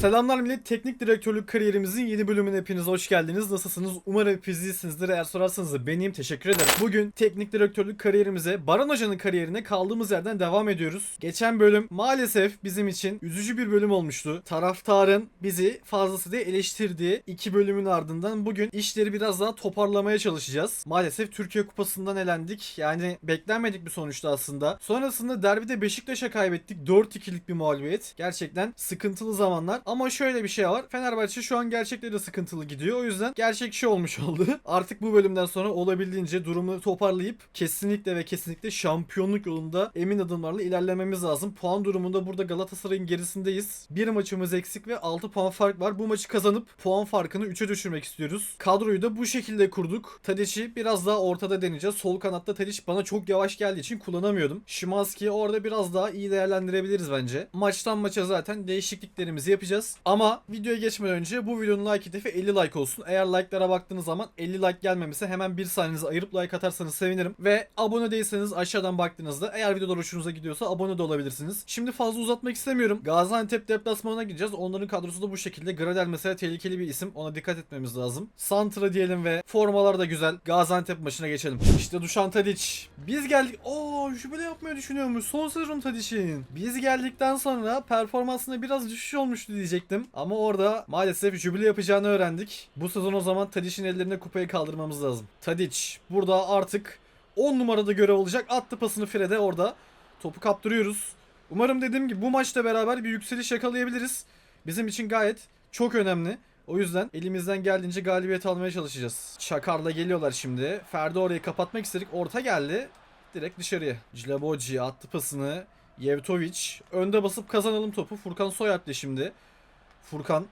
Selamlar millet. Teknik direktörlük kariyerimizin yeni bölümüne hepiniz hoş geldiniz. Nasılsınız? Umarım hepiniz iyisinizdir. Eğer sorarsanız da benim. Teşekkür ederim. Bugün teknik direktörlük kariyerimize, Baran Hoca'nın kariyerine kaldığımız yerden devam ediyoruz. Geçen bölüm maalesef bizim için üzücü bir bölüm olmuştu. Taraftarın bizi fazlasıyla eleştirdiği iki bölümün ardından bugün işleri biraz daha toparlamaya çalışacağız. Maalesef Türkiye Kupası'ndan elendik. Yani beklenmedik bir sonuçta aslında. Sonrasında derbide Beşiktaş'a kaybettik. 4-2'lik bir mağlubiyet. Gerçekten sıkıntılı zamanlar. Ama şöyle bir şey var. Fenerbahçe şu an gerçekten de sıkıntılı gidiyor. O yüzden gerçekçi olmuş oldu. Artık bu bölümden sonra olabildiğince durumu toparlayıp kesinlikle ve kesinlikle şampiyonluk yolunda emin adımlarla ilerlememiz lazım. Puan durumunda burada Galatasaray'ın gerisindeyiz. Bir maçımız eksik ve 6 puan fark var. Bu maçı kazanıp puan farkını 3'e düşürmek istiyoruz. Kadroyu da bu şekilde kurduk. Tadic'i biraz daha ortada deneyeceğiz. Sol kanatta Tadic bana çok yavaş geldiği için kullanamıyordum. Şimanski'yi orada biraz daha iyi değerlendirebiliriz bence. Maçtan maça zaten değişikliklerimizi yapacağız. Ama videoya geçmeden önce bu videonun like hedefi 50 like olsun. Eğer like'lara baktığınız zaman 50 like gelmemişse hemen bir saniyenizi ayırıp like atarsanız sevinirim. Ve abone değilseniz aşağıdan baktığınızda eğer videolar hoşunuza gidiyorsa abone de olabilirsiniz. Şimdi fazla uzatmak istemiyorum. Gaziantep deplasmanına gideceğiz. Onların kadrosu da bu şekilde. Gradel mesela tehlikeli bir isim. Ona dikkat etmemiz lazım. Santra diyelim ve formalar da güzel. Gaziantep maçına geçelim. İşte Dušan Tadic. Biz geldik. Oo jübile yapmayı düşünüyormuş. Son sezon Tadic'in. Biz geldikten sonra performansında biraz düşüş olmuştu diyecektim. Ama orada maalesef jübile yapacağını öğrendik. Bu sezon o zaman Tadic'in ellerine kupayı kaldırmamız lazım. Tadic burada artık 10 numarada görev olacak. Attı pasını Fred'e orada. Topu kaptırıyoruz. Umarım dediğim gibi bu maçla beraber bir yükseliş yakalayabiliriz. Bizim için gayet çok önemli. O yüzden elimizden geldiğince galibiyet almaya çalışacağız. Çakar'la geliyorlar şimdi. Ferdi orayı kapatmak istedik. Orta geldi. Direkt dışarıya. Cilaboci attı pasını. Yevtovic. Önde basıp kazanalım topu. Furkan Soyatlı şimdi. Furkan.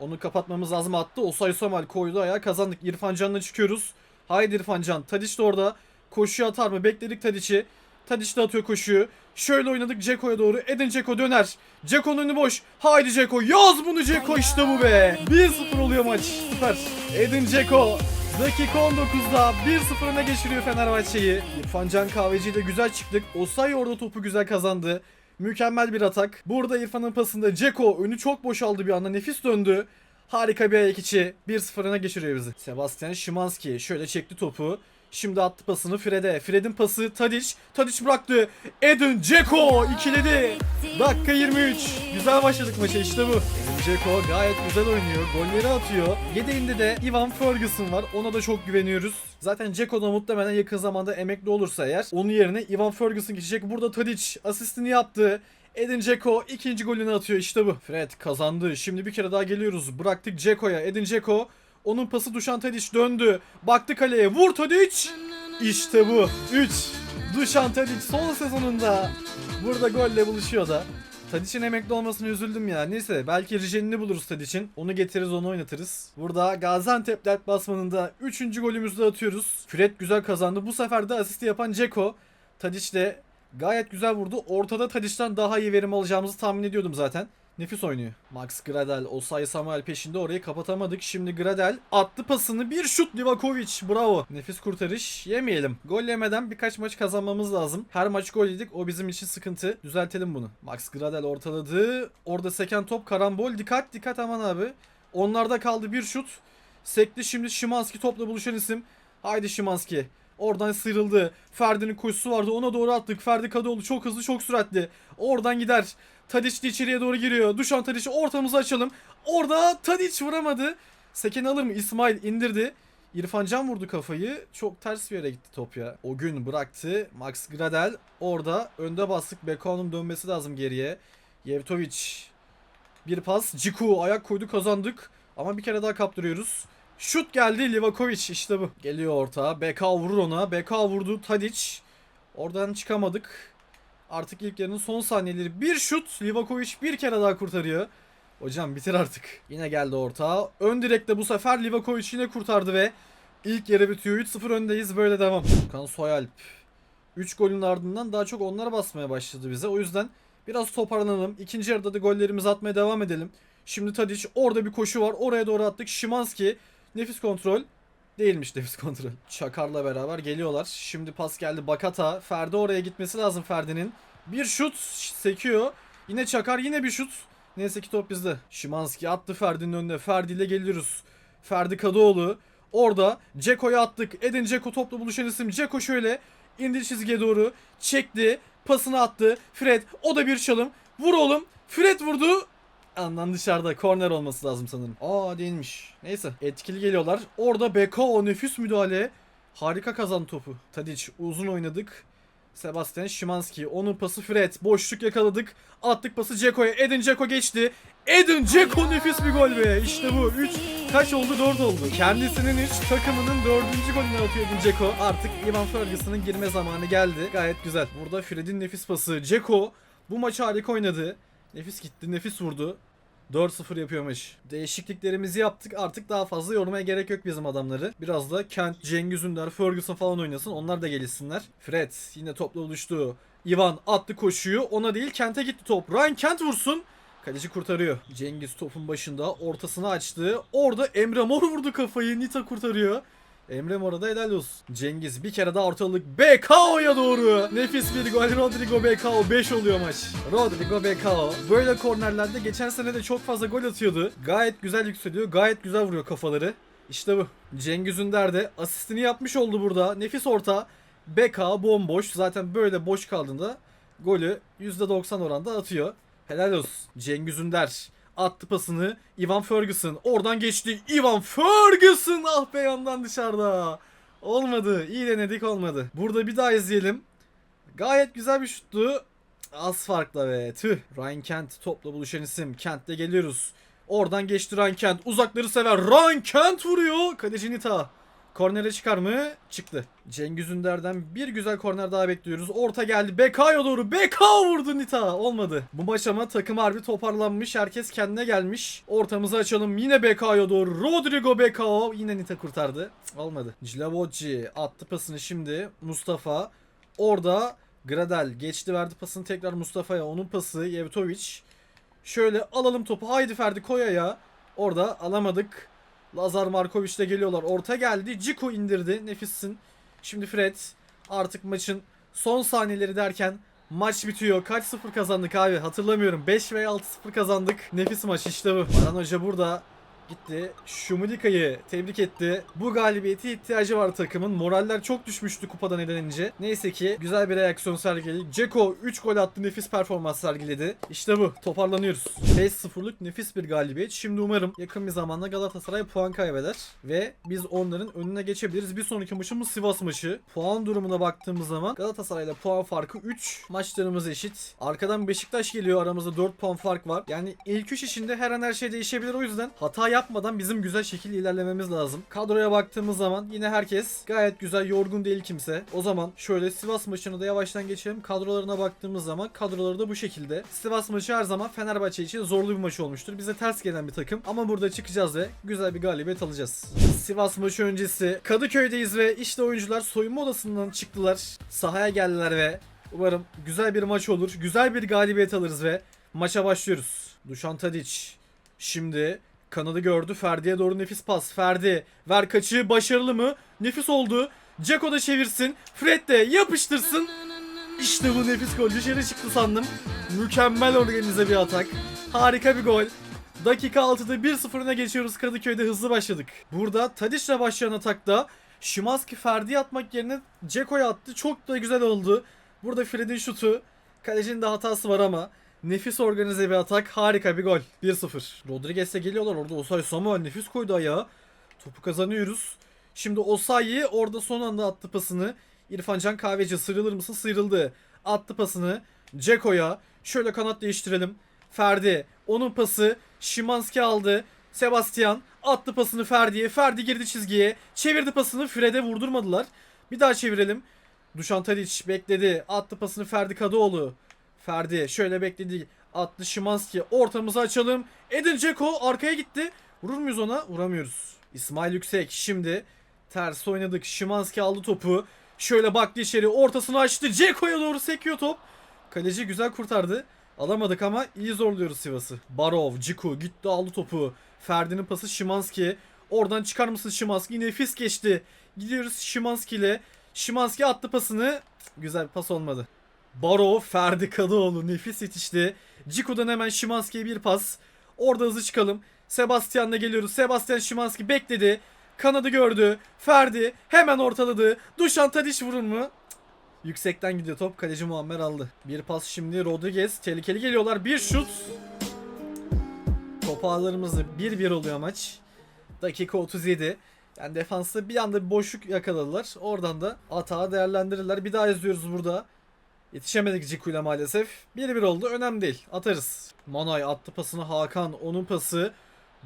Onu kapatmamız lazım attı. Osay Somal koydu ayağa kazandık. İrfan Can'la çıkıyoruz. Haydi İrfan Can. Tadiç de orada. Koşuyu atar mı? Bekledik Tadiç'i. Tadiç de atıyor koşuyu. Şöyle oynadık Ceko'ya doğru. Edin Ceko döner. Ceko'nun önü boş. Haydi Ceko. Yaz bunu Ceko işte bu be. 1-0 oluyor maç. Süper. Edin Ceko. Dakika 19'da 1-0 öne geçiriyor Fenerbahçe'yi. İrfan Can Kahveci güzel çıktık. Osay orada topu güzel kazandı. Mükemmel bir atak. Burada İrfan'ın pasında Ceko önü çok boşaldı bir anda. Nefis döndü. Harika bir ayak içi. 1-0 öne geçiriyor bizi. Sebastian Szymanski şöyle çekti topu. Şimdi attı pasını Fred'e. Fred'in pası Tadic. Tadic bıraktı. Edin Dzeko ikiledi. Dakika 23. Güzel başladık maça işte bu. Edin Dzeko gayet güzel oynuyor. Golleri atıyor. Yedeğinde de Ivan Ferguson var. Ona da çok güveniyoruz. Zaten Dzeko da muhtemelen yakın zamanda emekli olursa eğer onun yerine Ivan Ferguson geçecek. Burada Tadic asistini yaptı. Edin Dzeko ikinci golünü atıyor işte bu. Fred kazandı. Şimdi bir kere daha geliyoruz. Bıraktık Dzeko'ya. Edin Dzeko onun pası Dušan Tadic döndü. Baktı kaleye. Vur Tadic. İşte bu. 3. Dušan Tadic son sezonunda burada golle buluşuyor da. Tadic'in emekli olmasına üzüldüm ya. Neyse belki Rijen'ini buluruz Tadic'in. Onu getiririz onu oynatırız. Burada Gaziantep deplasmanında 3. golümüzü de atıyoruz. Fred güzel kazandı. Bu sefer de asisti yapan Ceko. Tadic de gayet güzel vurdu. Ortada Tadic'ten daha iyi verim alacağımızı tahmin ediyordum zaten. Nefis oynuyor. Max Gradel, Osay Samuel peşinde orayı kapatamadık. Şimdi Gradel attı pasını. Bir şut Livakovic. Bravo. Nefis kurtarış. Yemeyelim. Gol yemeden birkaç maç kazanmamız lazım. Her maç gol yedik. O bizim için sıkıntı. Düzeltelim bunu. Max Gradel ortaladı. Orada seken top karambol. Dikkat dikkat aman abi. Onlarda kaldı bir şut. Sekti şimdi Şimanski topla buluşan isim. Haydi Şimanski. Oradan sıyrıldı. Ferdi'nin koşusu vardı. Ona doğru attık. Ferdi Kadıoğlu çok hızlı, çok süratli. Oradan gider. Tadic de içeriye doğru giriyor. Duşan Tadic'i ortamıza açalım. Orada Tadic vuramadı. Seken alır mı? İsmail indirdi. İrfan Can vurdu kafayı. Çok ters bir yere gitti top ya. O gün bıraktı. Max Gradel orada önde bastık. Beko'nun dönmesi lazım geriye. Yevtovic. Bir pas. Ciku ayak koydu kazandık. Ama bir kere daha kaptırıyoruz. Şut geldi Livakovic işte bu. Geliyor orta. Beka vurur ona. Beka vurdu Tadic. Oradan çıkamadık. Artık ilk yarının son saniyeleri. Bir şut. Livakovic bir kere daha kurtarıyor. Hocam bitir artık. Yine geldi orta. Ön direkte bu sefer Livakovic yine kurtardı ve ilk yarı bitiyor. 3-0 öndeyiz. Böyle devam. Kan Soyalp. 3 golün ardından daha çok onlara basmaya başladı bize. O yüzden biraz toparlanalım. İkinci yarıda da gollerimizi atmaya devam edelim. Şimdi Tadic orada bir koşu var. Oraya doğru attık. Şimanski nefis kontrol. Değilmiş nefis kontrol. Çakar'la beraber geliyorlar. Şimdi pas geldi Bakata. Ferdi oraya gitmesi lazım Ferdi'nin. Bir şut sekiyor. Yine Çakar yine bir şut. Neyse ki top bizde. Şimanski attı Ferdi'nin önüne. Ferdi ile geliyoruz. Ferdi Kadıoğlu. Orada Ceko'ya attık. Edin Ceko topla buluşan isim. Ceko şöyle indi çizgiye doğru. Çekti. Pasını attı. Fred o da bir çalım. Vur oğlum. Fred vurdu. Andan dışarıda. Korner olması lazım sanırım. Aa değilmiş. Neyse. Etkili geliyorlar. Orada Bekao nefis müdahale. Harika kazan topu. Tadic uzun oynadık. Sebastian Szymanski. Onun pası Fred. Boşluk yakaladık. Attık pası Ceko'ya. Edin Ceko geçti. Edin Ceko nefis bir gol be. İşte bu. 3 kaç oldu? 4 oldu. Kendisinin 3 takımının 4. golünü atıyor Edin Ceko. Artık Ivan Ferguson'ın girme zamanı geldi. Gayet güzel. Burada Fred'in nefis pası. Ceko bu maçı harika oynadı. Nefis gitti. Nefis vurdu. 4-0 yapıyormuş. Değişikliklerimizi yaptık. Artık daha fazla yormaya gerek yok bizim adamları. Biraz da Kent, Cengiz Ünder, Ferguson falan oynasın. Onlar da gelişsinler. Fred yine topla buluştu. Ivan attı koşuyu. Ona değil Kent'e gitti top. Ryan Kent vursun. Kaleci kurtarıyor. Cengiz topun başında ortasını açtı. Orada Emre Mor vurdu kafayı. Nita kurtarıyor. Emre Mor'a da helal olsun. Cengiz bir kere daha ortalık BKO'ya doğru. Nefis bir gol. Rodrigo BKO 5 oluyor maç. Rodrigo BKO. Böyle kornerlerde geçen sene de çok fazla gol atıyordu. Gayet güzel yükseliyor. Gayet güzel vuruyor kafaları. İşte bu. Cengiz Ünder de asistini yapmış oldu burada. Nefis orta. BK bomboş. Zaten böyle boş kaldığında golü %90 oranda atıyor. Helal olsun. Cengiz Ünder attı pasını. Ivan Ferguson oradan geçti. Ivan Ferguson ah be yandan dışarıda. Olmadı. İyi denedik olmadı. Burada bir daha izleyelim. Gayet güzel bir şuttu. Az farkla be. Tüh. Ryan Kent topla buluşan isim. Kent'le geliyoruz. Oradan geçti Ryan Kent. Uzakları sever. Ryan Kent vuruyor. Kaleci Nita. Kornere çıkar mı? Çıktı. Cengiz Ünder'den bir güzel korner daha bekliyoruz. Orta geldi. Bekayo doğru. Beka vurdu Nita. Olmadı. Bu maç ama takım harbi toparlanmış. Herkes kendine gelmiş. Ortamızı açalım. Yine Bekayo doğru. Rodrigo Bekao. Yine Nita kurtardı. Olmadı. Cilavocci attı pasını şimdi. Mustafa. Orada Gradel geçti verdi pasını tekrar Mustafa'ya. Onun pası Yevtovic. Şöyle alalım topu. Haydi Ferdi Koya'ya. Orada alamadık. Lazar Markovic de geliyorlar. Orta geldi. Ciku indirdi. Nefissin. Şimdi Fred. Artık maçın son saniyeleri derken maç bitiyor. Kaç sıfır kazandık abi? Hatırlamıyorum. 5 veya 6 sıfır kazandık. Nefis maç işte bu. Baran Hoca burada gitti. Şumudika'yı tebrik etti. Bu galibiyete ihtiyacı var takımın. Moraller çok düşmüştü kupadan elenince. Neyse ki güzel bir reaksiyon sergiledik. Ceko 3 gol attı. Nefis performans sergiledi. İşte bu. Toparlanıyoruz. 5-0'lık nefis bir galibiyet. Şimdi umarım yakın bir zamanda Galatasaray puan kaybeder. Ve biz onların önüne geçebiliriz. Bir sonraki maçımız Sivas maçı. Puan durumuna baktığımız zaman Galatasaray'la puan farkı 3. Maçlarımız eşit. Arkadan Beşiktaş geliyor. Aramızda 4 puan fark var. Yani ilk 3 işinde her an her şey değişebilir. O yüzden hata yapmadan bizim güzel şekilde ilerlememiz lazım. Kadroya baktığımız zaman yine herkes gayet güzel yorgun değil kimse. O zaman şöyle Sivas maçını da yavaştan geçelim. Kadrolarına baktığımız zaman kadroları da bu şekilde. Sivas maçı her zaman Fenerbahçe için zorlu bir maç olmuştur. Bize ters gelen bir takım. Ama burada çıkacağız ve güzel bir galibiyet alacağız. Sivas maçı öncesi Kadıköy'deyiz ve işte oyuncular soyunma odasından çıktılar. Sahaya geldiler ve umarım güzel bir maç olur. Güzel bir galibiyet alırız ve maça başlıyoruz. Dušan Tadic şimdi kanadı gördü. Ferdi'ye doğru nefis pas. Ferdi ver kaçı başarılı mı? Nefis oldu. Ceko da çevirsin. Fred de yapıştırsın. İşte bu nefis gol. Dışarı çıktı sandım. Mükemmel organize bir atak. Harika bir gol. Dakika 6'da 1-0 öne geçiyoruz. Kadıköy'de hızlı başladık. Burada Tadic'le başlayan atakta Şimanski Ferdi'ye atmak yerine Ceko'ya attı. Çok da güzel oldu. Burada Fred'in şutu. Kalecinin de hatası var ama nefis organize bir atak. Harika bir gol. 1-0. Rodriguez'e geliyorlar orada. Osay Samuel nefis koydu ayağa. Topu kazanıyoruz. Şimdi Osayi orada son anda attı pasını. İrfan Can Kahveci sıyrılır mısın? Sıyrıldı. Attı pasını. Ceko'ya. Şöyle kanat değiştirelim. Ferdi. Onun pası. Şimanski aldı. Sebastian attı pasını Ferdi'ye. Ferdi girdi çizgiye. Çevirdi pasını. Fred'e vurdurmadılar. Bir daha çevirelim. Dušan Tadic bekledi. Attı pasını Ferdi Kadıoğlu. Ferdi şöyle bekledi. Attı Şimanski. Ortamızı açalım. Edin Dzeko arkaya gitti. Vurur muyuz ona? Vuramıyoruz. İsmail Yüksek şimdi ters oynadık. Şimanski aldı topu. Şöyle baktı içeri. Ortasını açtı. Ceko'ya doğru sekiyor top. Kaleci güzel kurtardı. Alamadık ama iyi zorluyoruz Sivas'ı. Barov, Ciku gitti aldı topu. Ferdi'nin pası Şimanski. Oradan çıkar mısın Şimanski? Nefis geçti. Gidiyoruz Şimanski ile. Şimanski attı pasını. Güzel bir pas olmadı. Baro Ferdi Kadıoğlu nefis yetişti. Ciku'dan hemen Şimanski'ye bir pas. Orada hızlı çıkalım. Sebastian'la geliyoruz. Sebastian Şimanski bekledi. Kanadı gördü. Ferdi hemen ortaladı. Dušan Tadić vurur mu? Yüksekten gidiyor top. Kaleci Muammer aldı. Bir pas şimdi Rodriguez. Tehlikeli geliyorlar. Bir şut. Top ağlarımızda 1-1 oluyor maç. Dakika 37. Yani defansta bir anda bir boşluk yakaladılar. Oradan da hata değerlendirirler. Bir daha izliyoruz burada. Yetişemedik Ciku'yla maalesef. 1-1 oldu. Önemli değil. Atarız. Manay attı pasını Hakan. Onun pası.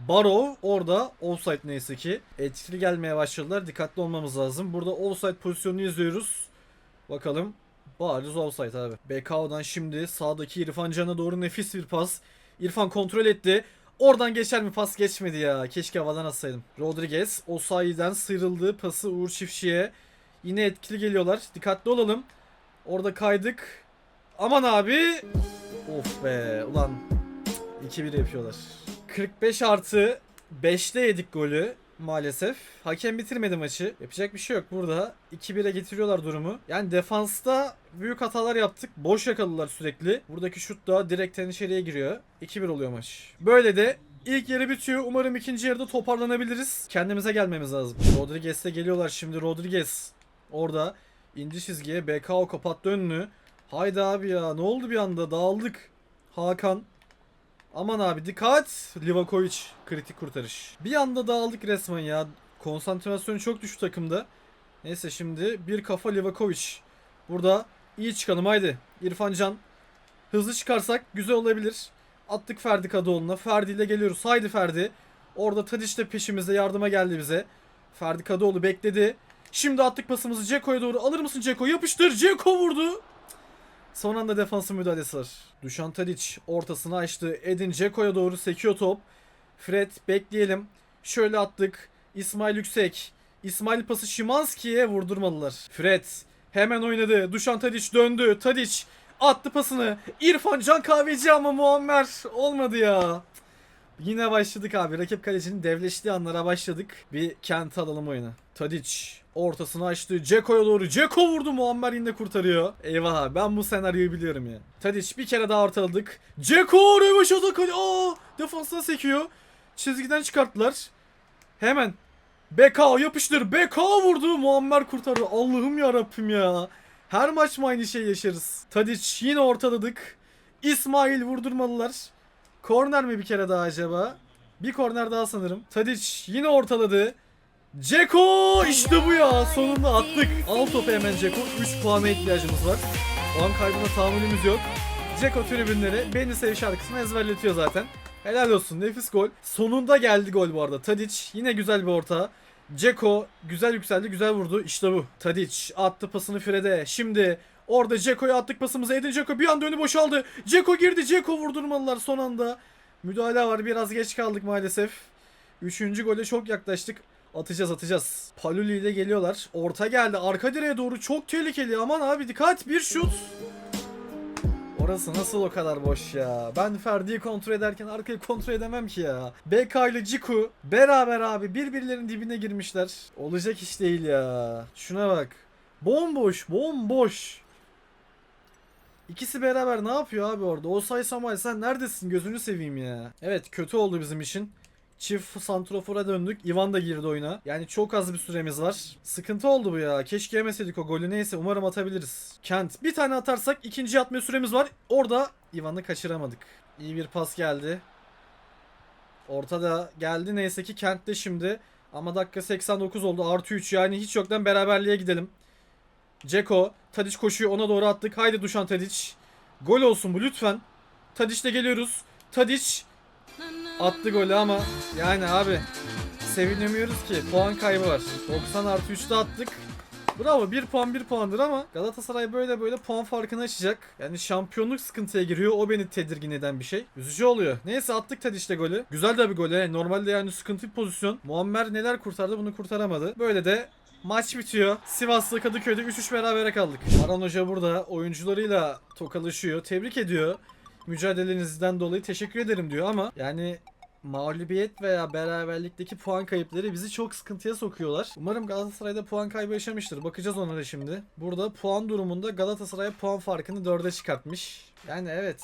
Barov orada offside neyse ki. Etkili gelmeye başladılar. Dikkatli olmamız lazım. Burada offside pozisyonunu izliyoruz. Bakalım. Bariz offside abi. BKO'dan şimdi sağdaki İrfan Can'a doğru nefis bir pas. İrfan kontrol etti. Oradan geçer mi pas geçmedi ya. Keşke havadan atsaydım. Rodriguez Osayi'den sıyrıldı. Pası Uğur Çiftçi'ye. Yine etkili geliyorlar. Dikkatli olalım. Orada kaydık. Aman abi. Of be ulan. 2-1 yapıyorlar. 45 artı 5'te yedik golü maalesef. Hakem bitirmedi maçı. Yapacak bir şey yok burada. 2-1'e getiriyorlar durumu. Yani defansta büyük hatalar yaptık. Boş yakaladılar sürekli. Buradaki şut da direkten içeriye giriyor. 2-1 oluyor maç. Böyle de ilk yarı bitiyor. Umarım ikinci yarıda toparlanabiliriz. Kendimize gelmemiz lazım. Rodriguez'le geliyorlar şimdi. Rodriguez orada indi çizgiye. BKO kapattı önünü. Haydi abi ya ne oldu bir anda dağıldık. Hakan Aman abi dikkat. Livakovic kritik kurtarış. Bir anda dağıldık resmen ya. Konsantrasyon çok düştü takımda. Neyse şimdi bir kafa Livakovic. Burada iyi çıkalım haydi. İrfan Can. Hızlı çıkarsak güzel olabilir. Attık Ferdi Kadıoğlu'na. Ferdi ile geliyoruz. Haydi Ferdi. Orada Tadiç de peşimizde yardıma geldi bize. Ferdi Kadıoğlu bekledi. Şimdi attık pasımızı Ceko'ya doğru. Alır mısın Ceko? Yapıştır. Ceko vurdu. Son anda defansın müdahalesi var. Dušan Tadić ortasını açtı. Edin Dzeko'ya doğru sekiyor top. Fred bekleyelim. Şöyle attık. İsmail Yüksek. İsmail pası Şimanski'ye vurdurmadılar. Fred hemen oynadı. Dušan Tadić döndü. Tadić attı pasını. İrfan Can Kahveci ama Muammer olmadı ya. Yine başladık abi. Rakip kalecinin devleştiği anlara başladık. Bir kent alalım oyuna. Tadic ortasını açtı. Ceko'ya doğru. Ceko vurdu. Muammer yine kurtarıyor. Eyvah abi ben bu senaryoyu biliyorum ya. Tadic bir kere daha ortaladık. Ceko röveşata kale. Aa defansına sekiyor. Çizgiden çıkarttılar. Hemen. BK yapıştır. BK vurdu. Muammer kurtardı. Allah'ım ya Rabbim ya. Her maç mı aynı şey yaşarız? Tadic yine ortaladık. İsmail vurdurmalılar. Korner mi bir kere daha acaba? Bir korner daha sanırım. Tadic yine ortaladı. Ceko işte bu ya. Sonunda attık. Al topu hemen Ceko. 3 puana ihtiyacımız var. Puan kaybına tahammülümüz yok. Ceko tribünleri beni sev şarkısını ezberletiyor zaten. Helal olsun nefis gol. Sonunda geldi gol bu arada. Tadic yine güzel bir orta. Ceko güzel yükseldi güzel vurdu. İşte bu. Tadic attı pasını Fred'e. Şimdi orada Ceko'ya attık pasımızı. Edin Ceko bir anda önü boşaldı. Ceko girdi. Ceko vurdurmalılar son anda. Müdahale var. Biraz geç kaldık maalesef. Üçüncü gole çok yaklaştık. Atacağız atacağız. Paluli ile geliyorlar. Orta geldi. Arka direğe doğru çok tehlikeli. Aman abi dikkat. Bir şut. Orası nasıl o kadar boş ya? Ben Ferdi'yi kontrol ederken arkayı kontrol edemem ki ya. BK ile Ciku beraber abi birbirlerinin dibine girmişler. Olacak iş değil ya. Şuna bak. Bomboş, bomboş. İkisi beraber ne yapıyor abi orada? Osay Samuel sen neredesin? Gözünü seveyim ya. Evet kötü oldu bizim için. Çift santrofora döndük. Ivan da girdi oyuna. Yani çok az bir süremiz var. Sıkıntı oldu bu ya. Keşke yemeseydik o golü. Neyse umarım atabiliriz. Kent. Bir tane atarsak ikinci atma süremiz var. Orada Ivan'ı kaçıramadık. İyi bir pas geldi. Ortada geldi. Neyse ki Kent'te şimdi. Ama dakika 89 oldu. Artı 3 yani hiç yoktan beraberliğe gidelim. Ceko. Tadic koşuyor. Ona doğru attık. Haydi Dušan Tadic. Gol olsun bu lütfen. Tadic'le geliyoruz. Tadic attı golü ama yani abi sevinemiyoruz ki puan kaybı var. 90 artı 3'te attık. Bravo 1 puan 1 puandır ama Galatasaray böyle böyle puan farkını açacak. Yani şampiyonluk sıkıntıya giriyor. O beni tedirgin eden bir şey. Üzücü oluyor. Neyse attık Tadic'te golü. Güzel de bir gol. he. Normalde yani sıkıntı bir pozisyon. Muammer neler kurtardı bunu kurtaramadı. Böyle de Maç bitiyor. Sivas'la Kadıköy'de 3-3 berabere kaldık. Aran Hoca burada oyuncularıyla tokalaşıyor. Tebrik ediyor. Mücadelenizden dolayı teşekkür ederim diyor ama yani mağlubiyet veya beraberlikteki puan kayıpları bizi çok sıkıntıya sokuyorlar. Umarım Galatasaray'da puan kaybı yaşamıştır. Bakacağız onlara şimdi. Burada puan durumunda Galatasaray puan farkını 4'e çıkartmış. Yani evet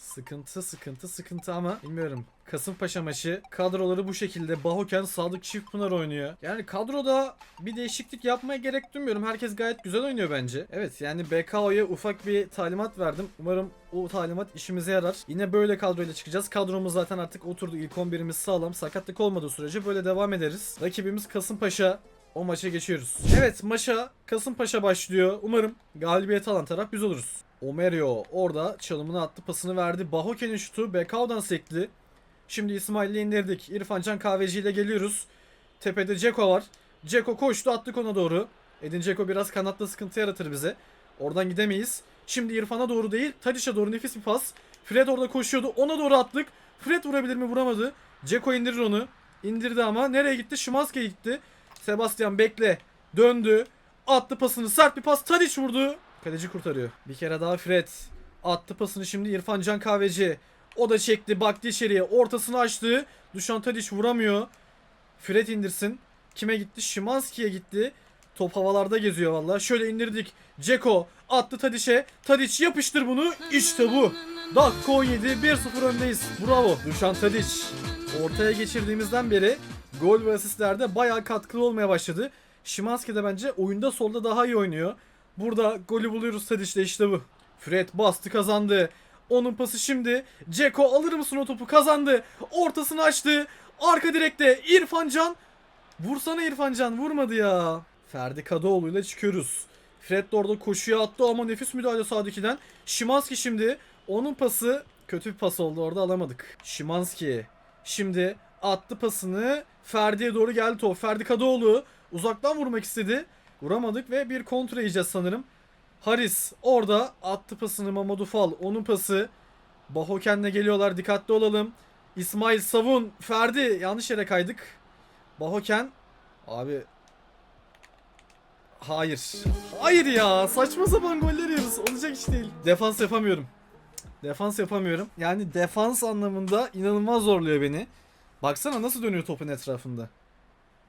sıkıntı sıkıntı sıkıntı ama bilmiyorum. Kasımpaşa maçı kadroları bu şekilde. Bahoken Sadık Çiftpınar oynuyor. Yani kadroda bir değişiklik yapmaya gerek duymuyorum. Herkes gayet güzel oynuyor bence. Evet yani BKO'ya ufak bir talimat verdim. Umarım o talimat işimize yarar. Yine böyle kadroyla çıkacağız. Kadromuz zaten artık oturdu. İlk 11'imiz sağlam. Sakatlık olmadığı sürece böyle devam ederiz. Rakibimiz Kasımpaşa. O maça geçiyoruz. Evet maça Kasımpaşa başlıyor. Umarım galibiyet alan taraf biz oluruz. Omerio orada çalımını attı pasını verdi. Bahoken'in şutu Bekao'dan sekti. Şimdi İsmail'i indirdik. İrfan Can Kahveci ile geliyoruz. Tepede Ceko var. Ceko koştu attık ona doğru. Edin Ceko biraz kanatta sıkıntı yaratır bize. Oradan gidemeyiz. Şimdi İrfan'a doğru değil. Tadiş'e doğru nefis bir pas. Fred orada koşuyordu. Ona doğru attık. Fred vurabilir mi? Vuramadı. Ceko indirir onu. İndirdi ama. Nereye gitti? Şimanski'ye gitti. Sebastian bekle. Döndü. Attı pasını. Sert bir pas. Tadiç vurdu. Kaleci kurtarıyor. Bir kere daha Fred. Attı pasını şimdi İrfan Can Kahveci. O da çekti. Baktı içeriye. Ortasını açtı. Dušan Tadić vuramıyor. Fred indirsin. Kime gitti? Şimanski'ye gitti. Top havalarda geziyor valla. Şöyle indirdik. Ceko attı Tadiç'e. Tadiç yapıştır bunu. İşte bu. Dakika 17. 1-0 öndeyiz. Bravo. Dušan Tadić. Ortaya geçirdiğimizden beri gol ve asistlerde bayağı katkılı olmaya başladı. Şimanski de bence oyunda solda daha iyi oynuyor. Burada golü buluyoruz Tadiç'le işte bu. Fred bastı kazandı. Onun pası şimdi. Ceko alır mısın o topu? Kazandı. Ortasını açtı. Arka direkte İrfan Can. Vursana İrfan Can. Vurmadı ya. Ferdi Kadıoğlu'yla çıkıyoruz. Fred de orada koşuya attı ama nefis müdahale Sadıki'den. Şimanski şimdi. Onun pası kötü bir pas oldu orada alamadık. Şimanski şimdi attı pasını. Ferdi'ye doğru geldi top. Ferdi Kadıoğlu uzaktan vurmak istedi. Vuramadık ve bir kontra yiyeceğiz sanırım. Haris orada attı pasını Mamadou Fall. Onun pası. Bahoken'le geliyorlar. Dikkatli olalım. İsmail Savun. Ferdi. Yanlış yere kaydık. Bahoken. Abi. Hayır. Hayır ya. Saçma sapan goller yiyoruz. Olacak iş değil. Defans yapamıyorum. Defans yapamıyorum. Yani defans anlamında inanılmaz zorluyor beni. Baksana nasıl dönüyor topun etrafında.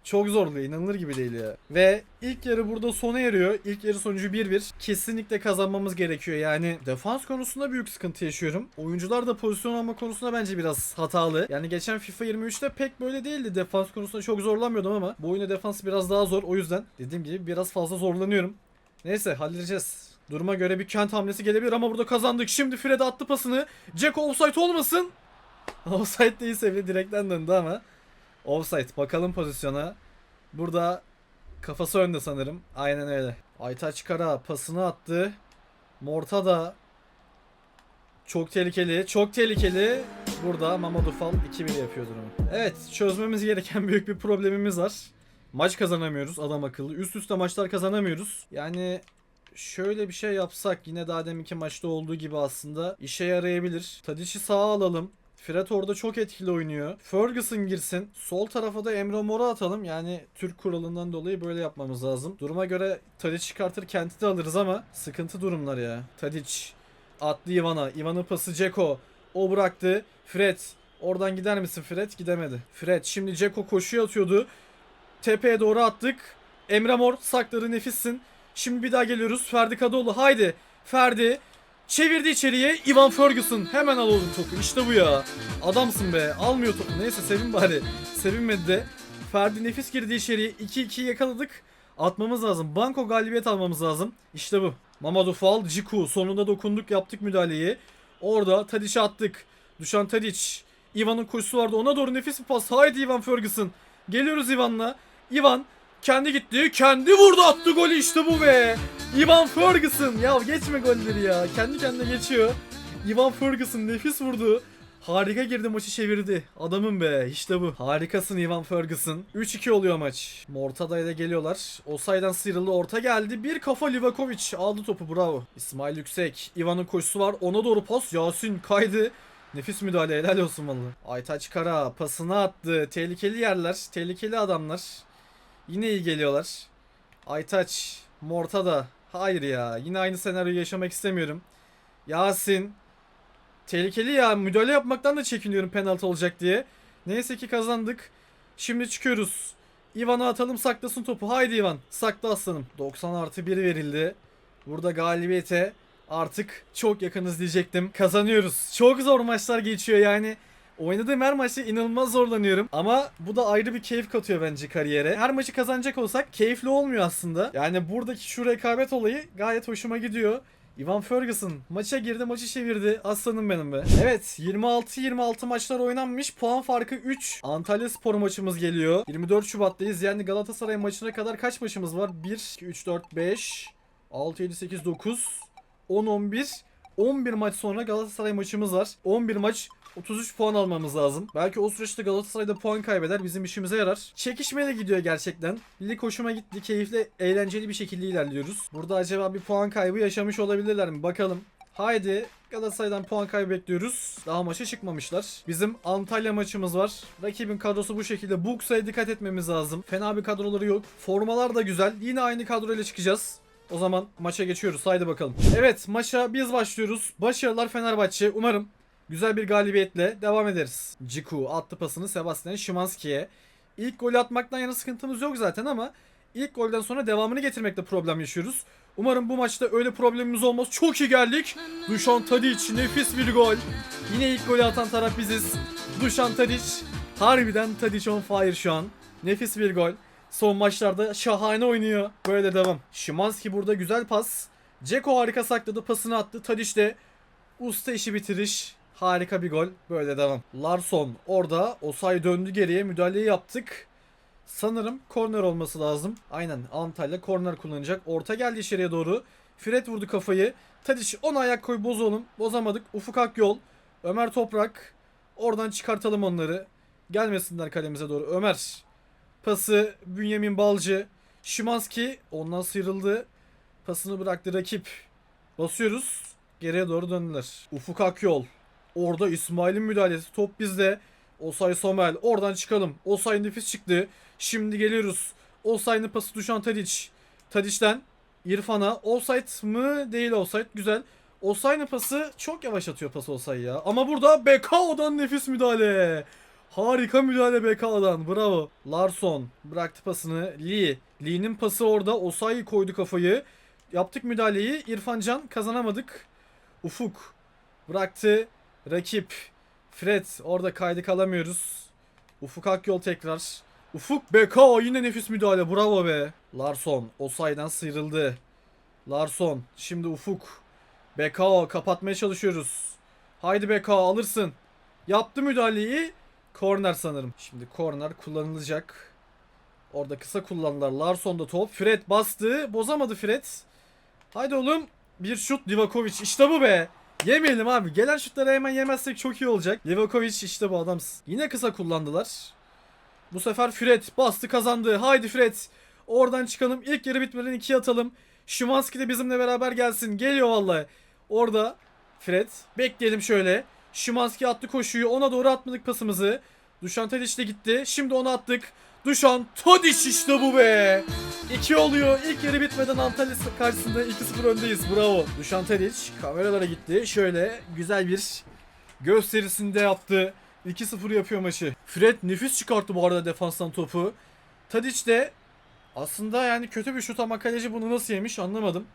Çok zorluyor inanılır gibi değil ya. Ve ilk yarı burada sona eriyor. İlk yarı sonucu 1-1. Kesinlikle kazanmamız gerekiyor. Yani defans konusunda büyük sıkıntı yaşıyorum. Oyuncular da pozisyon alma konusunda bence biraz hatalı. Yani geçen FIFA 23'te pek böyle değildi. Defans konusunda çok zorlanmıyordum ama bu oyunda defans biraz daha zor. O yüzden dediğim gibi biraz fazla zorlanıyorum. Neyse halledeceğiz. Duruma göre bir kent hamlesi gelebilir ama burada kazandık. Şimdi Fred attı pasını. Jack offside olmasın. offside değilse bile direkten döndü ama. Offside. Bakalım pozisyona. Burada kafası önde sanırım. Aynen öyle. Aytaç Kara pasını attı. Morta da çok tehlikeli. Çok tehlikeli. Burada Mamadou Fall 2-1 yapıyor durumu. Evet çözmemiz gereken büyük bir problemimiz var. Maç kazanamıyoruz adam akıllı. Üst üste maçlar kazanamıyoruz. Yani şöyle bir şey yapsak yine daha deminki maçta olduğu gibi aslında işe yarayabilir. Tadiş'i sağa alalım. Fred orada çok etkili oynuyor. Ferguson girsin. Sol tarafa da Emre Mor'u atalım. Yani Türk kuralından dolayı böyle yapmamız lazım. Duruma göre Tadic çıkartır Kent'i de alırız ama sıkıntı durumlar ya. Tadic attı Ivan'a. Ivan'ın pası Ceko. O bıraktı. Fred. Oradan gider misin Fred? Gidemedi. Fred şimdi Ceko koşuya atıyordu. Tepeye doğru attık. Emre Mor sakları nefissin. Şimdi bir daha geliyoruz. Ferdi Kadıoğlu haydi. Ferdi çevirdi içeriye. Ivan Ferguson hemen al oğlum topu. İşte bu ya. Adamsın be. Almıyor topu. Neyse sevin bari. Sevinmedi de. Ferdi nefis girdi içeriye. 2-2 yakaladık. Atmamız lazım. Banko galibiyet almamız lazım. İşte bu. Mamadou Fall, Ciku. Sonunda dokunduk yaptık müdahaleyi. Orada Tadic'e attık. Dušan Tadic. Ivan'ın koşusu vardı. Ona doğru nefis bir pas. Haydi Ivan Ferguson. Geliyoruz Ivan'la. Ivan kendi gitti. Kendi vurdu attı golü işte bu be. Ivan Ferguson. Ya geçme golleri ya. Kendi kendine geçiyor. Ivan Ferguson nefis vurdu. Harika girdi maçı çevirdi. Adamın be işte bu. Harikasın Ivan Ferguson. 3-2 oluyor maç. Mortada ile geliyorlar. Osay'dan sıyrıldı. Orta geldi. Bir kafa Livakovic aldı topu bravo. İsmail Yüksek. Ivan'ın koşusu var. Ona doğru pas. Yasin kaydı. Nefis müdahale helal olsun valla. Aytaç Kara pasını attı. Tehlikeli yerler. Tehlikeli adamlar. Yine iyi geliyorlar. Aytaç. Mortada. Hayır ya. Yine aynı senaryoyu yaşamak istemiyorum. Yasin. Tehlikeli ya. Müdahale yapmaktan da çekiniyorum penaltı olacak diye. Neyse ki kazandık. Şimdi çıkıyoruz. Ivan'a atalım saklasın topu. Haydi Ivan. Sakla aslanım. 90 artı 1 verildi. Burada galibiyete artık çok yakınız diyecektim. Kazanıyoruz. Çok zor maçlar geçiyor yani. Oynadığım her maçta inanılmaz zorlanıyorum. Ama bu da ayrı bir keyif katıyor bence kariyere. Her maçı kazanacak olsak keyifli olmuyor aslında. Yani buradaki şu rekabet olayı gayet hoşuma gidiyor. Ivan Ferguson maça girdi maçı çevirdi aslanım benim be. Evet 26-26 maçlar oynanmış puan farkı 3. Antalya Spor maçımız geliyor. 24 Şubat'tayız yani Galatasaray maçına kadar kaç maçımız var? 1, 2, 3, 4, 5, 6, 7, 8, 9, 10, 11. 11 maç sonra Galatasaray maçımız var. 11 maç 33 puan almamız lazım. Belki o süreçte Galatasaray'da puan kaybeder. Bizim işimize yarar. Çekişmeli gidiyor gerçekten. Lig hoşuma gitti. Keyifli, eğlenceli bir şekilde ilerliyoruz. Burada acaba bir puan kaybı yaşamış olabilirler mi? Bakalım. Haydi Galatasaray'dan puan kaybı bekliyoruz. Daha maça çıkmamışlar. Bizim Antalya maçımız var. Rakibin kadrosu bu şekilde. Buksa'ya dikkat etmemiz lazım. Fena bir kadroları yok. Formalar da güzel. Yine aynı kadroyla çıkacağız. O zaman maça geçiyoruz. Haydi bakalım. Evet maça biz başlıyoruz. Başarılar Fenerbahçe. Umarım güzel bir galibiyetle devam ederiz. Ciku attı pasını Sebastian Szymanski'ye. İlk golü atmaktan yana sıkıntımız yok zaten ama ilk golden sonra devamını getirmekte problem yaşıyoruz. Umarım bu maçta öyle problemimiz olmaz. Çok iyi geldik. Dušan Tadic nefis bir gol. Yine ilk golü atan taraf biziz. Dušan Tadic harbiden Tadic on fire şu an. Nefis bir gol. Son maçlarda şahane oynuyor. Böyle devam. Szymanski burada güzel pas. Ceko harika sakladı. Pasını attı. Tadic de usta işi bitiriş. Harika bir gol. Böyle devam. Larson orada. Osay döndü geriye. Müdahaleyi yaptık. Sanırım korner olması lazım. Aynen Antalya korner kullanacak. Orta geldi içeriye doğru. Fred vurdu kafayı. Tadic ona ayak koy boz oğlum. Bozamadık. Ufuk Akyol. Ömer Toprak. Oradan çıkartalım onları. Gelmesinler kalemize doğru. Ömer. Pası Bünyamin Balcı. Şimanski ondan sıyrıldı. Pasını bıraktı rakip. Basıyoruz. Geriye doğru döndüler. Ufuk Akyol. Orada İsmail'in müdahalesi. Top bizde. Osay Somel. Oradan çıkalım. Osay nefis çıktı. Şimdi geliyoruz. Osay'ın pası düşen Tadic. Tadic'ten İrfan'a. Offside mı? Değil offside. Güzel. Osay'ın pası çok yavaş atıyor pası Osay ya. Ama burada Bekao'dan nefis müdahale. Harika müdahale Bekao'dan. Bravo. Larson bıraktı pasını. Lee. Lee'nin pası orada. Osay koydu kafayı. Yaptık müdahaleyi. İrfan Can kazanamadık. Ufuk bıraktı. Rakip. Fred orada kaydı kalamıyoruz. Ufuk Akyol tekrar. Ufuk Bekao yine nefis müdahale. Bravo be. Larson Osay'dan sıyrıldı. Larson şimdi Ufuk. Bekao kapatmaya çalışıyoruz. Haydi Bekao alırsın. Yaptı müdahaleyi. Korner sanırım. Şimdi korner kullanılacak. Orada kısa kullandılar. Larson'da top. Fred bastı. Bozamadı Fred. Haydi oğlum. Bir şut Livakovic. İşte bu be. Yemeyelim abi. Gelen şutları hemen yemezsek çok iyi olacak. Livakovic işte bu adamsın. Yine kısa kullandılar. Bu sefer Fred bastı kazandı. Haydi Fred. Oradan çıkalım. İlk yarı bitmeden ikiye atalım. Şimanski de bizimle beraber gelsin. Geliyor vallahi. Orada Fred. Bekleyelim şöyle. Şimanski attı koşuyu. Ona doğru atmadık pasımızı. Duşan Tadic de gitti. Şimdi onu attık. Duşan Tadic işte bu be. 2 oluyor. İlk yarı bitmeden Antalya karşısında 2-0 öndeyiz. Bravo. Duşan Tadic kameralara gitti. Şöyle güzel bir gösterisinde yaptı. 2-0 yapıyor maçı. Fred nefis çıkarttı bu arada defanstan topu. Tadic de aslında yani kötü bir şut ama kaleci bunu nasıl yemiş anlamadım.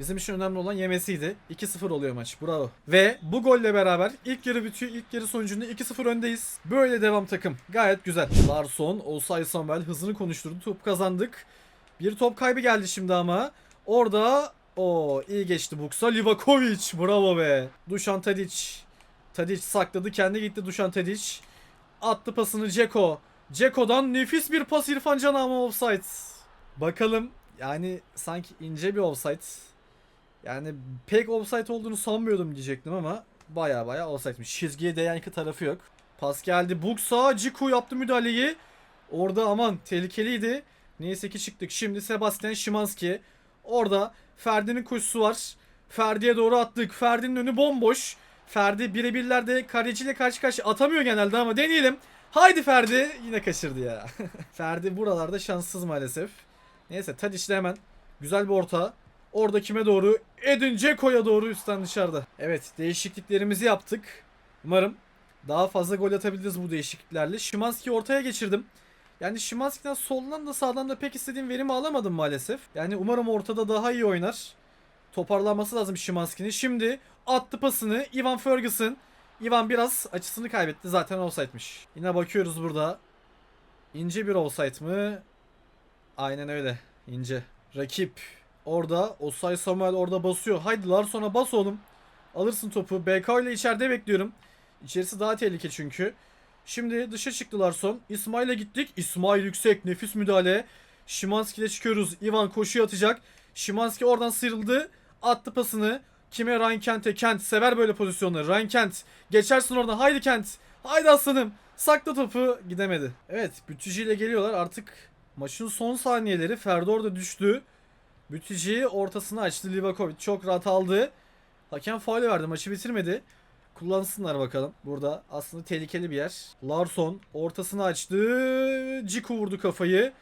Bizim için önemli olan yemesiydi. 2-0 oluyor maç. Bravo. Ve bu golle beraber ilk yarı bitiyor. İlk yarı sonucunda 2-0 öndeyiz. Böyle devam takım. Gayet güzel. Larson, Osay Samuel hızını konuşturdu. Top kazandık. Bir top kaybı geldi şimdi ama. Orada o iyi geçti Buksa. Livakovic. Bravo be. Dušan Tadic. Tadic sakladı. Kendi gitti Dušan Tadic. Attı pasını Ceko. Ceko'dan nefis bir pas İrfan Can ama offside. Bakalım yani sanki ince bir offside. Yani pek offside olduğunu sanmıyordum diyecektim ama baya baya offside'miş. Çizgiye değen iki tarafı yok. Pas geldi. Buksa Ciku yaptı müdahaleyi. Orada aman tehlikeliydi. Neyse ki çıktık. Şimdi Sebastian Szymanski. Orada Ferdi'nin koşusu var. Ferdi'ye doğru attık. Ferdi'nin önü bomboş. Ferdi birebirlerde kaleciyle karşı karşıya atamıyor genelde ama deneyelim. Haydi Ferdi. Yine kaçırdı ya. Ferdi buralarda şanssız maalesef. Neyse Tadic de hemen güzel bir orta. Orada kime doğru? Edin Dzeko'ya doğru üstten dışarıda. Evet değişikliklerimizi yaptık. Umarım Daha fazla gol atabiliriz bu değişikliklerle. Şimanski'yi ortaya geçirdim. Yani Şimanski'den soldan da sağdan da pek istediğim verimi alamadım maalesef. Yani umarım ortada daha iyi oynar. Toparlanması lazım Şimanski'nin. Şimdi attı pasını Ivan Ferguson. Ivan biraz açısını kaybetti. Zaten offside'miş. Yine bakıyoruz burada. İnce bir offside mı? Aynen öyle. İnce. Rakip orada. Osay Samuel orada basıyor. Haydi Larsson'a bas oğlum. Alırsın topu. BK ile içeride bekliyorum. İçerisi daha tehlike çünkü. Şimdi dışa çıktılar son. İsmail'e gittik. İsmail yüksek. Nefis müdahale. Şimanski ile çıkıyoruz. Ivan koşuya atacak. Şimanski oradan sıyrıldı. Attı pasını. Kime? Ryan Kent'e. Kent sever böyle pozisyonları. Ryan Kent. Geçersin oradan. Haydi Kent. Haydi aslanım. Sakla topu. Gidemedi. Evet. Bütücü ile geliyorlar. Artık maçın son saniyeleri. Ferdi orada düştü. Bütücü ortasını açtı. Livakovic çok rahat aldı. Hakem faul verdi. Maçı bitirmedi. Kullansınlar bakalım. Burada aslında tehlikeli bir yer. Larson ortasını açtı. Ciku vurdu kafayı.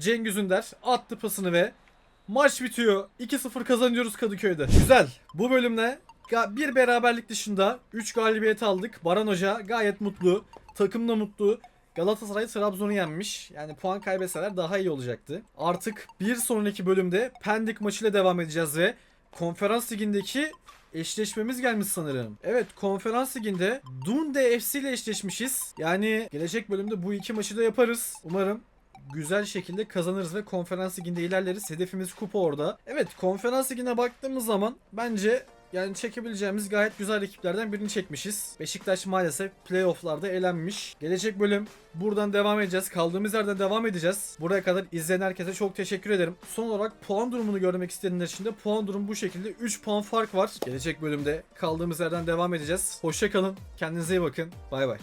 Cengiz Ünder attı pasını ve maç bitiyor. 2-0 kazanıyoruz Kadıköy'de. Güzel. Bu bölümde bir beraberlik dışında 3 galibiyet aldık. Baran Hoca gayet mutlu. Takım da mutlu. Galatasaray Trabzon'u yenmiş. Yani puan kaybetseler daha iyi olacaktı. Artık bir sonraki bölümde Pendik maçıyla devam edeceğiz ve Konferans Ligi'ndeki eşleşmemiz gelmiş sanırım. Evet konferans liginde Dundee FC ile eşleşmişiz. Yani gelecek bölümde bu iki maçı da yaparız. Umarım güzel şekilde kazanırız ve konferans liginde ilerleriz. Hedefimiz kupa orada. Evet konferans ligine baktığımız zaman bence yani çekebileceğimiz gayet güzel ekiplerden birini çekmişiz. Beşiktaş maalesef playofflarda elenmiş. Gelecek bölüm buradan devam edeceğiz. Kaldığımız yerden devam edeceğiz. Buraya kadar izleyen herkese çok teşekkür ederim. Son olarak puan durumunu görmek isteyenler için de puan durumu bu şekilde. 3 puan fark var. Gelecek bölümde kaldığımız yerden devam edeceğiz. Hoşçakalın. Kendinize iyi bakın. Bay bay.